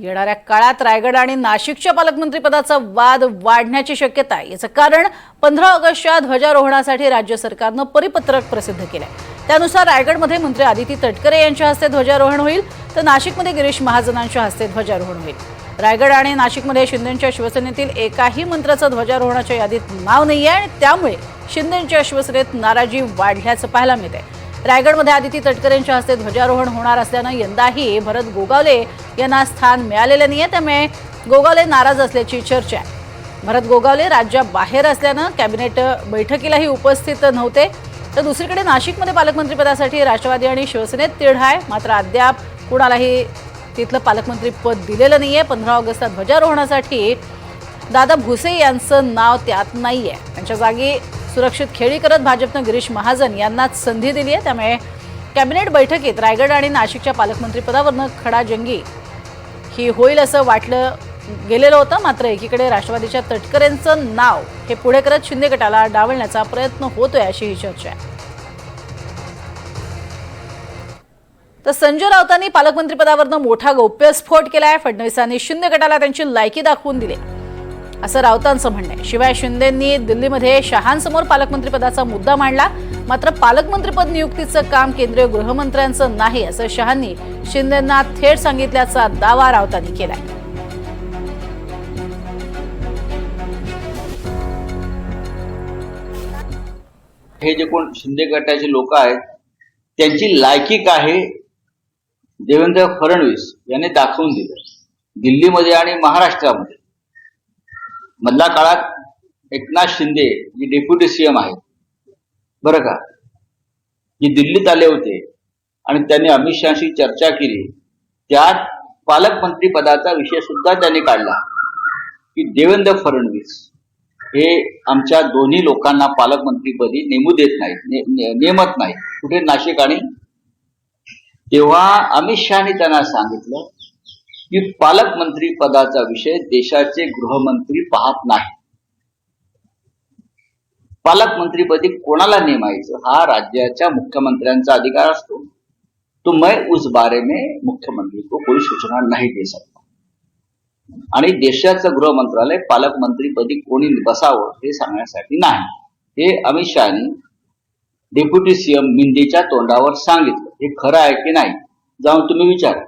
येणाऱ्या काळात रायगड आणि नाशिकच्या पालकमंत्रीपदाचा वाद वाढण्याची शक्यता आहे. याचं कारण पंधरा ऑगस्टच्या ध्वजारोहणासाठी राज्य सरकारनं परिपत्रक प्रसिद्ध केलंय. त्यानुसार रायगडमध्ये मंत्री आदिती तटकरे यांच्या हस्ते ध्वजारोहण होईल तर नाशिकमध्ये गिरीश महाजनांच्या हस्ते ध्वजारोहण होईल. रायगड आणि नाशिकमध्ये शिंदेच्या शिवसेनेतील एकाही मंत्र्याचं ध्वजारोहणाच्या यादीत नाव नाही आहे आणि त्यामुळे शिंदेच्या शिवसेनेत नाराजी वाढल्याचं पाहायला मिळते रायगडमध्ये आदिती तटकरे यांच्या हस्ते ध्वजारोहण होणार असल्यानं यंदाही भरत गोगावले यांना स्थान मिळालेलं नाही आहे त्यामुळे गोगावले नाराज असल्याची चर्चा आहे. भरत गोगावले राज्याबाहेर असल्यानं कॅबिनेट बैठकीलाही उपस्थित नव्हते. तर दुसरीकडे नाशिकमध्ये पालकमंत्रीपदासाठी राष्ट्रवादी आणि शिवसेनेत तिढ आहे. मात्र अद्याप कुणालाही तिथलं पालकमंत्रीपद दिलेलं नाही आहे पंधरा ऑगस्टला ध्वजारोहणासाठी दादा भुसे यांचं नाव त्यात नाही आहे त्यांच्या जागी सुरक्षित खेळी करत भाजपनं गिरीश महाजन यांनाच संधी दिली आहे. त्यामुळे कॅबिनेट बैठकीत रायगड आणि नाशिकच्या पालकमंत्रीपदावरनं खडाजंगी ही होईल असं वाटलं गेलेलं होतं. मात्र एकीकडे राष्ट्रवादीच्या तटकरेंचं नाव हे पुढे करत शिंदे गटाला डावलण्याचा प्रयत्न होतोय अशी ही चर्चा आहे. तर संजय राऊतांनी पालकमंत्रीपदावरनं मोठा गौप्यस्फोट केलाय. फडणवीसांनी शिंदे गटाला त्यांची लायकी दाखवून दिली. असं राऊतांचं म्हणणं आहे. शिवाय शिंदेंनी दिल्लीमध्ये शहांसमोर पालकमंत्रीपदाचा मुद्दा मांडला. मात्र पालकमंत्रीपद नियुक्तीचं काम केंद्रीय गृहमंत्र्यांचं नाही असं शहांनी शिंदेंना थेट सांगितल्याचा दावा राऊतांनी केलाय. हे जे कोण शिंदे गटाचे लोक आहेत त्यांची लायकी काय देवेंद्र फडणवीस यांनी दाखवून दिलं. दिल्लीमध्ये आणि महाराष्ट्रामध्ये. मधल्या काळात एकनाथ शिंदे जे डेप्युटी सीएम आहेत. बरं का? जे दिल्लीत आले होते आणि त्यांनी अमित शहाशी चर्चा केली. त्यात पालकमंत्री पदाचा विषय सुद्धा त्यांनी काढला. की देवेंद्र फडणवीस हे आमच्या दोन्ही लोकांना पालकमंत्रीपदी नेमू देत नाहीत ने- नेमत नाहीत. कुठे नाशिक आणि? तेव्हा अमित शहाने त्यांना सांगितलं की पालकमंत्री पदाचा विषय देशाचे गृहमंत्री पाहत नाही पालकमंत्रीपदी कोणाला नेमायचं? हा राज्याच्या मुख्यमंत्र्यांचा अधिकार असतो. तो मैं उस बारे में मुख्यमंत्री को कोई सूचना नहीं दे सकता. आणि देशाचं गृह मंत्रालय पालकमंत्रीपदी कोणी बसावं हे सांगण्यासाठी नाही. हे अमित शहानी डेप्युटी सीएम मिंदेच्या तोंडावर सांगितलं. हे खरं आहे की नाही? जाऊन तुम्ही विचारा.